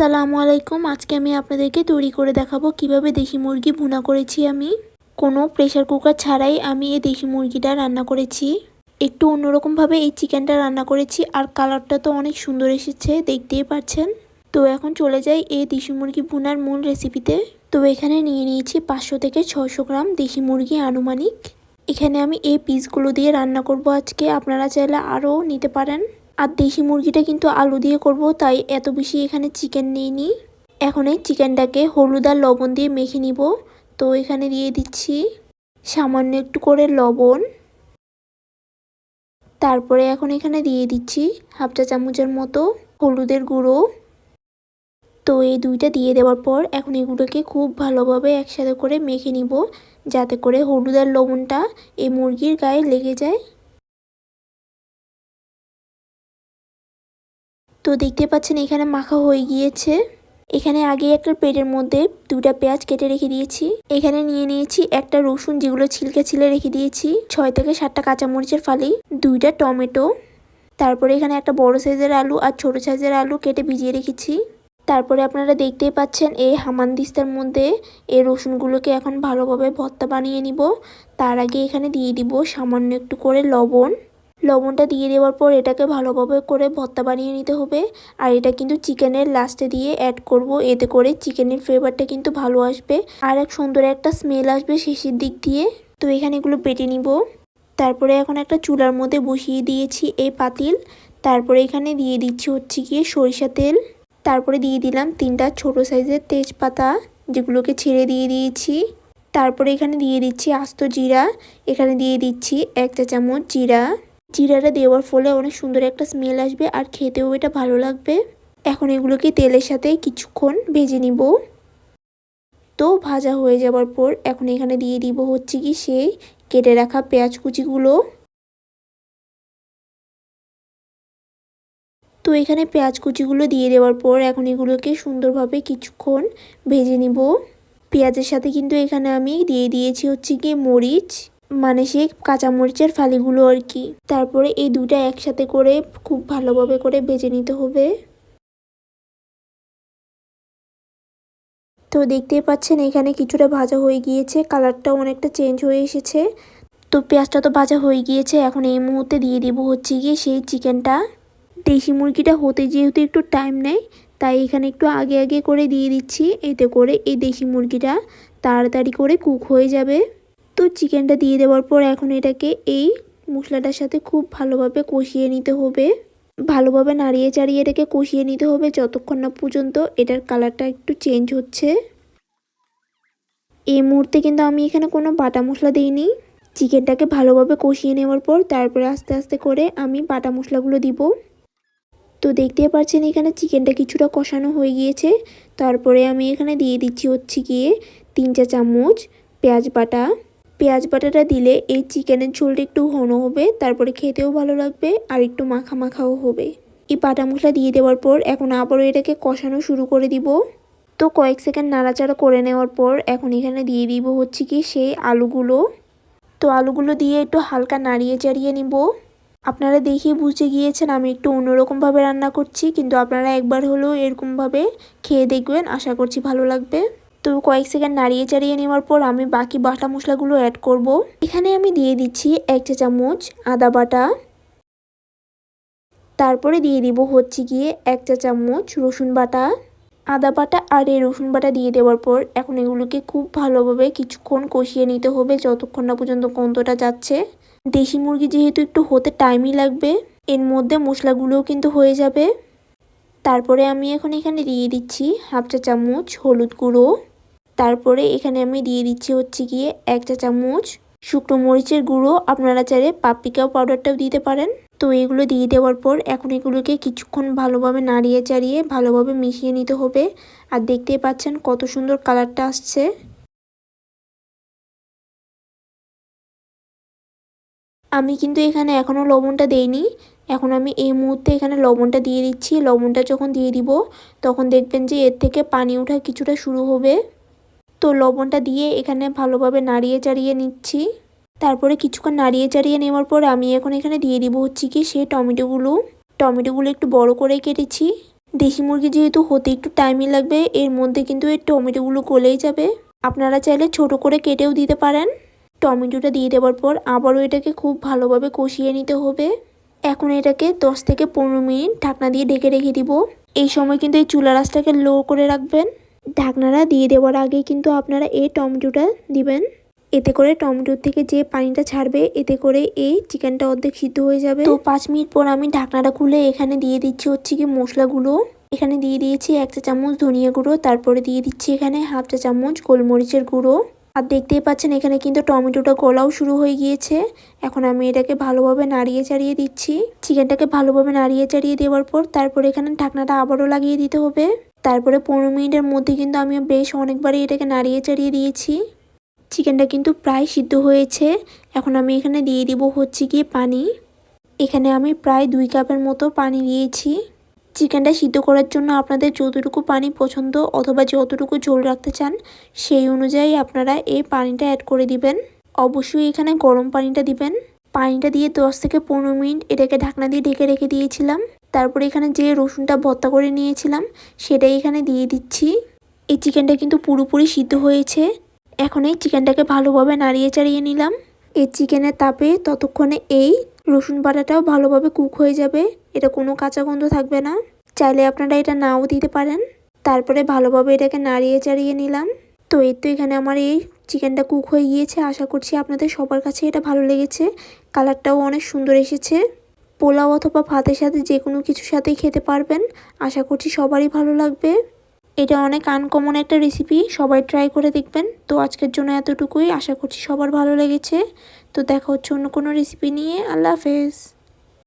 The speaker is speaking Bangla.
আসসালামু আলাইকুম। আজকে আমি আপনাদেরকে তৈরি করে দেখাবো কীভাবে দেশি মুরগি ভুনা করেছি আমি। কোনো প্রেশার কুকার ছাড়াই আমি এই দেশি মুরগিটা রান্না করেছি। একটু অন্যরকমভাবে এই চিকেনটা রান্না করেছি আর কালারটা তো অনেক সুন্দর এসেছে, দেখতেই পাচ্ছেন। তো এখন চলে যাই এই দেশি মুরগি ভুনার মূল রেসিপিতে তো এখানে নিয়ে নিয়েছি পাঁচশো থেকে ছশো গ্রাম দেশি মুরগি আনুমানিক। এখানে আমি এই পিসগুলো দিয়ে রান্না করব আজকে। আপনারা চাইলে আরও নিতে পারেন। আর দেশি মুরগিটা কিন্তু আলু দিয়ে করব, তাই এত বেশি এখানে চিকেন নিইনি। এখন এই চিকেনটাকে হলুদ আর লবণ দিয়ে মেখে নিব। তো এখানে দিয়ে দিচ্ছি সামান্য একটু করে লবণ। তারপরে এখন এখানে দিয়ে দিচ্ছি হাফ চা চামচের মতো হলুদের গুঁড়ো। তো এই দুইটা দিয়ে দেওয়ার পর এখন এগুলোকে খুব ভালোভাবে একসাথে করে মেখে নিব, যাতে করে হলুদ আর লবণটা এই মুরগির গায়ে লেগে যায়। তো দেখতে পাচ্ছেন এখানে মাখা হয়ে গিয়েছে। এখানে আগে একটা প্লেটের মধ্যে দুটা পেঁয়াজ কেটে রেখে দিয়েছি। এখানে নিয়ে নিয়েছি একটা রসুন যেগুলো ছিলকে ছিলে রেখে দিয়েছি, ছয় থেকে সাতটা কাঁচামরিচের ফালি, দুইটা টমেটো, তারপরে এখানে একটা বড় সাইজের আলু আর ছোট সাইজের আলু কেটে ভিজিয়ে রেখেছি। তারপরে আপনারা দেখতেই পাচ্ছেন এই হামানদিস্তার মধ্যে এই রসুনগুলোকে এখন ভালোভাবে ভর্তা বানিয়ে নিব। তার আগে এখানে দিয়ে দিব সামান্য একটু করে লবণ। লবণটা দিয়ে দেওয়ার পর এটাকে ভালোভাবে করে ভর্তা বানিয়ে নিতে হবে। আর এটা কিন্তু চিকেনের লাস্টে দিয়ে অ্যাড করব। এতে করে চিকেনের ফ্লেভারটা কিন্তু ভালো আসবে। আর এক সুন্দর একটা স্মেল আসবে শেষের দিক দিয়ে। তো এখানে এগুলো পেটে নিব। তারপরে এখন একটা চুলার মধ্যে বসিয়ে দিয়েছি এই পাতিল। তারপরে এখানে দিয়ে দিচ্ছি হচ্ছে গিয়ে সরিষা তেল। তারপরে দিয়ে দিলাম তিনটা ছোট সাইজের তেজপাতা, যেগুলোকে ছেড়ে দিয়ে দিয়েছি। তারপরে এখানে দিয়ে দিচ্ছি আস্ত জিরা। এখানে দিয়ে দিচ্ছি এক চা চামচ জিরা। জিরাটা দেওয়ার ফলে অনেক সুন্দর একটা স্মেল আসবে আর খেতেও এটা ভালো লাগবে। এখন এগুলোকে তেলের সাথে কিছুক্ষণ ভেজে নিব। তো ভাজা হয়ে যাওয়ার পর এখন এখানে দিয়ে দিব হচ্ছে কি সেই কেটে রাখা পেঁয়াজ কুচিগুলো। তো এখানে পেঁয়াজ কুচিগুলো দিয়ে দেওয়ার পর এখন এগুলোকে সুন্দরভাবে কিছুক্ষণ ভেজে নিব। পেঁয়াজের সাথে কিন্তু এখানে আমি দিয়ে দিয়েছি হচ্ছে কি মরিচ। মানে সেই কাঁচামরিচের ফালিগুলো আর কি। তারপরে এই দুটা একসাথে করে খুব ভালোভাবে করে ভেজে নিতে হবে। তো দেখতেই পাচ্ছেন এখানে কিছুটা ভাজা হয়ে গিয়েছে, কালারটাও অনেকটা চেঞ্জ হয়ে এসেছে। তো পেঁয়াজটা তো ভাজা হয়ে গিয়েছে, এখন এই মুহূর্তে দিয়ে দিব হচ্ছে গিয়ে সেই চিকেনটা। দেশি মুরগিটা হতে যেহেতু একটু টাইম নেয়, তাই এখানে একটু আগে আগে করে দিয়ে দিচ্ছি, এতে করে এই দেশি মুরগিটা তাড়াতাড়ি করে কুক হয়ে যাবে। তো চিকেনটা দিয়ে দেওয়ার পর এখন এটাকে এই মশলাটার সাথে খুব ভালোভাবে কষিয়ে নিতে হবে। ভালোভাবে নাড়িয়ে চাড়িয়ে এটাকে কষিয়ে নিতে হবে যতক্ষণ না পর্যন্ত এটার কালারটা একটু চেঞ্জ হচ্ছে। এই মুহূর্তে কিন্তু আমি এখানে কোনো বাটা মশলা দিইনি। চিকেনটাকে ভালোভাবে কষিয়ে নেওয়ার পর তারপরে আস্তে আস্তে করে আমি বাটা মশলাগুলো দিব। তো দেখতে পাচ্ছেন এখানে চিকেনটা কিছুটা কষানো হয়ে গিয়েছে। তারপরে আমি এখানে দিয়ে দিচ্ছি হচ্ছে গিয়ে তিন চা চামচ পেঁয়াজ বাটা। পেঁয়াজ বাটাটা দিলে এই চিকেনের ঝোলটা একটু ঘন হবে, তারপরে খেতেও ভালো লাগবে আর একটু মাখা মাখাও হবে। এই বাটা মশলা দিয়ে দেওয়ার পর এখন আবারও এটাকে কষানো শুরু করে দিব। তো কয়েক সেকেন্ড নাড়াচাড়া করে নেওয়ার পর এখন এখানে দিয়ে দিব হচ্ছে কি সেই আলুগুলো। তো আলুগুলো দিয়ে একটু হালকা নাড়িয়ে চাড়িয়ে নিব। আপনারা দেখিয়ে বুঝে গিয়েছেন আমি একটু অন্যরকমভাবে রান্না করছি, কিন্তু আপনারা একবার হলেও এরকমভাবে খেয়ে দেখবেন। আশা করছি ভালো লাগবে। তো কয়েক সেকেন্ড নাড়িয়ে চাড়িয়ে নেওয়ার পর আমি বাকি বাটা মশলাগুলো অ্যাড করব। এখানে আমি দিয়ে দিচ্ছি এক চা চামচ আদা বাটা। তারপরে দিয়ে দিব হচ্ছে গিয়ে এক চা চামচ রসুন বাটা। আদা বাটা আর এই রসুন বাটা দিয়ে দেওয়ার পর এখন এগুলোকে খুব ভালোভাবে কিছুক্ষণ কষিয়ে নিতে হবে যতক্ষণ না পর্যন্ত গন্ধটা যাচ্ছে। দেশি মুরগি যেহেতু একটু হতে টাইমই লাগবে, এর মধ্যে মশলাগুলোও কিন্তু হয়ে যাবে। তারপরে আমি এখন এখানে দিয়ে দিচ্ছি হাফ চা চামচ হলুদ গুঁড়ো। তারপরে এখানে আমি দিয়ে দিচ্ছি হচ্ছে গিয়ে এক চা চামচ শুকনো মরিচের গুঁড়ো। আপনারা চাইলে পাপিকাও পাউডারটাও দিতে পারেন। তো এগুলো দিয়ে দেওয়ার পর এখন এগুলোকে কিছুক্ষণ ভালোভাবে নাড়িয়ে চাড়িয়ে ভালোভাবে মিশিয়ে নিতে হবে। আর দেখতেই পাচ্ছেন কত সুন্দর কালারটা আসছে। আমি কিন্তু এখানে এখনও লবণটা দেইনি। এখন আমি এই মুহূর্তে এখানে লবণটা দিয়ে দিচ্ছি। লবণটা যখন দিয়ে দিব, তখন দেখবেন যে এর থেকে পানি ওঠা কিছুটা শুরু হবে। তো লবণটা দিয়ে এখানে ভালোভাবে নাড়িয়ে চাড়িয়ে নিচ্ছি। তারপরে কিছুক্ষণ নাড়িয়ে চাড়িয়ে নেওয়ার পর আমি এখন এখানে দিয়ে দিব হচ্ছে কি সেই টমেটোগুলো। টমেটোগুলো একটু বড় করে কেটেছি। দেশি মুরগি যেহেতু হতে একটু টাইমই লাগবে, এর মধ্যে কিন্তু এই টমেটোগুলো গলেই যাবে। আপনারা চাইলে ছোট করে কেটেও দিতে পারেন। টমেটোটা দিয়ে দেওয়ার পর আবারও এটাকে খুব ভালোভাবে কষিয়ে নিতে হবে। এখন এটাকে 10 থেকে পনেরো মিনিট ঢাকনা দিয়ে ঢেকে রেখে দিব। এই সময় কিন্তু এই চুলা রাসটাকে লো করে রাখবেন। ঢাকনাটা দিয়ে দেওয়ার আগে কিন্তু আপনারা এই টমেটোটা দিবেন। এতে করে টমেটোর থেকে যে পানিটা ছাড়বে, এতে করে এই চিকেনটা অর্ধেক সিদ্ধ হয়ে যাবে। তো পাঁচ মিনিট পর আমি ঢাকনাটা খুলে এখানে দিয়ে দিচ্ছি হচ্ছে কি মশলাগুলো। এখানে দিয়ে দিয়েছি এক চা চামচ ধনিয়া গুঁড়ো, তারপরে দিয়ে দিচ্ছি এখানে হাফ চা চামচ গোলমরিচের গুঁড়ো। আর দেখতেই পাচ্ছেন এখানে কিন্তু টমেটোটা গলাও শুরু হয়ে গিয়েছে। এখন আমি এটাকে ভালোভাবে নাড়িয়ে চাড়িয়ে দিচ্ছি। চিকেনটাকে ভালোভাবে নাড়িয়ে চাড়িয়ে দেওয়ার পর তারপরে এখানে ঢাকনাটা আবারও লাগিয়ে দিতে হবে। তারপরে পনেরো মিনিটের মধ্যে কিন্তু আমি বেশ অনেকবারই এটাকে নাড়িয়ে চাড়িয়ে দিয়েছি। চিকেনটা কিন্তু প্রায় সিদ্ধ হয়েছে। এখন আমি এখানে দিয়ে দিব হচ্ছে গিয়ে পানি। এখানে আমি প্রায় দুই কাপের মতো পানি দিয়েছি। চিকেনটা সিদ্ধ করার জন্য আপনাদের যতটুকু পানি পছন্দ অথবা যতটুকু ঝোল রাখতে চান, সেই অনুযায়ী আপনারা এই পানিটা অ্যাড করে দিবেন। অবশ্যই এখানে গরম পানিটা দিবেন। পানিটা দিয়ে দশ থেকে পনেরো মিনিট এটাকে ঢাকনা দিয়ে ঢেকে রেখে দিয়েছিলাম। তারপরে এখানে যে রসুনটা ভর্তা করে নিয়েছিলাম, সেটাই এখানে দিয়ে দিচ্ছি। এই চিকেনটা কিন্তু পুরোপুরি সিদ্ধ হয়েছে। এখন এই চিকেনটাকে ভালোভাবে নাড়িয়ে চাড়িয়ে নিলাম। এই চিকেনের তাপে ততক্ষণে এই রসুন বাটাটাও ভালোভাবে কুক হয়ে যাবে। এটা কোনো কাঁচা গন্ধ থাকবে না। চাইলে আপনারা এটা নাও দিতে পারেন। তারপরে ভালোভাবে এটাকে নাড়িয়ে চাড়িয়ে নিলাম। তো এই তো এখানে আমার এই চিকেনটা কুক হয়ে গিয়েছে। আশা করছি আপনাদের সবার কাছে এটা ভালো লেগেছে। কালারটাও অনেক সুন্দর এসেছে। পোলাও অথবা ভাতের সাথে যে কোনো কিছুর সাথেই খেতে পারবেন। আশা করছি সবারই ভালো লাগবে। এটা অনেক আনকমন একটা রেসিপি সবাই ট্রাই করে দেখবেন। তো আজকের জন্য এতটুকুই, আশা করছি সবার ভালো লেগেছে। তো দেখা হচ্ছে অন্য কোনো রেসিপি নিয়ে। আল্লাহ হাফেজ।